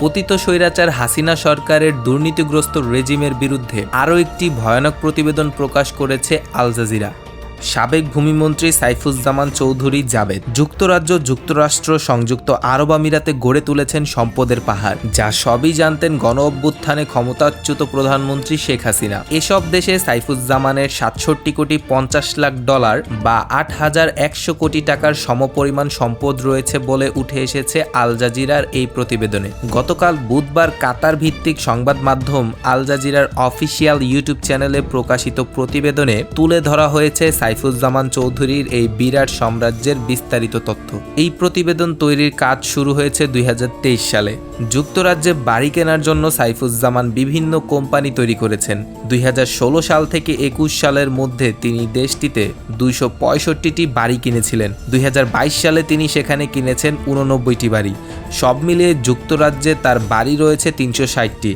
পতিত স্বৈরাচার হাসিনা সরকারের দুর্নীতিগ্রস্ত রেজিমের বিরুদ্ধে আরও একটি ভয়ানক প্রতিবেদন প্রকাশ করেছে আল জাজিরা। সাবেক ভূমিমন্ত্রী সাইফুজ্জামান চৌধুরী জাবেদ যুক্তরাজ্য যুক্তরাষ্ট্র সংযুক্ত আরব আমিরাতে গড়ে তুলেছেন সম্পদের পাহাড়, যা সবই জানতেন গণ অভ্যুত্থানে ক্ষমতাচ্যুত প্রধানমন্ত্রী শেখ হাসিনা। এসব দেশে সাইফুজ্জামানের সাতষট্টি কোটি পঞ্চাশ লাখ ডলার বা আট হাজার একশো কোটি টাকার সমপরিমাণ সম্পদ রয়েছে বলে উঠে এসেছে আল জাজিরার এই প্রতিবেদনে। গতকাল বুধবার কাতার ভিত্তিক সংবাদ মাধ্যম আল জাজিরার অফিসিয়াল ইউটিউব চ্যানেলে প্রকাশিত প্রতিবেদনে তুলে ধরা হয়েছে সাইফুজ্জামান চৌধুরীর এই বিরাট সাম্রাজ্যের বিস্তারিত তথ্য। এই প্রতিবেদন তৈরির কাজ শুরু হয়েছে দুই হাজার তেইশ সালে। যুক্তরাজ্যে বাড়ি কেনার জন্য সাইফুজ্জামান বিভিন্ন কোম্পানি তৈরি করেছেন। দুই হাজার ষোলো সাল থেকে একুশ সালের মধ্যে তিনি দেশটিতে দুইশো বাড়ি কিনেছিলেন। দুই হাজার বাইশ সালে তিনি সেখানে কিনেছেন উননব্বইটি বাড়ি। সব মিলিয়ে যুক্তরাজ্যে তার বাড়ি রয়েছে তিনশো ষাটটি,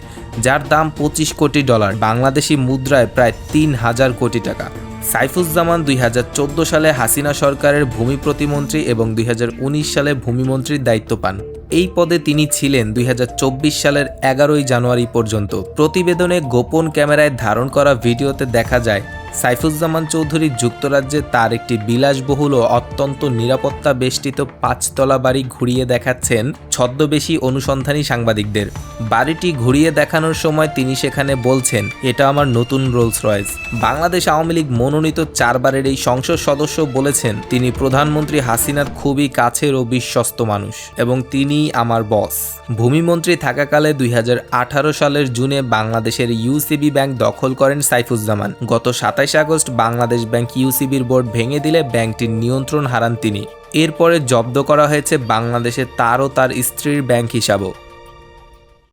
যার দাম পঁচিশ কোটি ডলার। বাংলাদেশি মুদ্রায় প্রায় তিন হাজার কোটি টাকা। সাইফুজ্জামান দুই হাজার চৌদ্দ সালে হাসিনা সরকারের ভূমি প্রতিমন্ত্রী এবং দুই হাজার উনিশ সালে ভূমিমন্ত্রীর দায়িত্ব পান। এই পদে তিনি ছিলেন দুই হাজার চব্বিশ সালের এগারোই জানুয়ারি পর্যন্ত। প্রতিবেদনে গোপন ক্যামেরায় ধারণ করা ভিডিওতে দেখা যায়, সাইফুজ্জামান চৌধুরী যুক্তরাজ্যে তার একটি বিলাসবহুল ও অত্যন্ত নিরাপত্তা বেষ্টিত পাঁচতলা বাড়ি ঘুরিয়ে দেখাচ্ছেন ছদ্মবেশী অনুসন্ধানী সাংবাদিকদের। বাড়িটি ঘুরিয়ে দেখানোর সময় তিনি সেখানে বলছেন, এটা আমার নতুন রোলস রয়েস বাংলাদেশ আওয়ামী লীগ মনোনীত চারবারের এই সংসদ সদস্য বলেছেন, তিনি প্রধানমন্ত্রী হাসিনার খুবই কাছের ও বিশ্বস্ত মানুষ এবং তিনিই আমার বস। ভূমিমন্ত্রী থাকাকালে দুই হাজার আঠারো সালের জুনে বাংলাদেশের ইউসিবি ব্যাংক দখল করেন সাইফুজ্জামান। গত সাতাইশ আগস্ট বাংলাদেশ ব্যাংক ইউসিবির বোর্ড ভেঙে দিলে ব্যাংকটির নিয়ন্ত্রণ হারান তিনি। এরপরে জব্দ করা হয়েছে বাংলাদেশে তার ও তার স্ত্রীর ব্যাংক হিসাবও।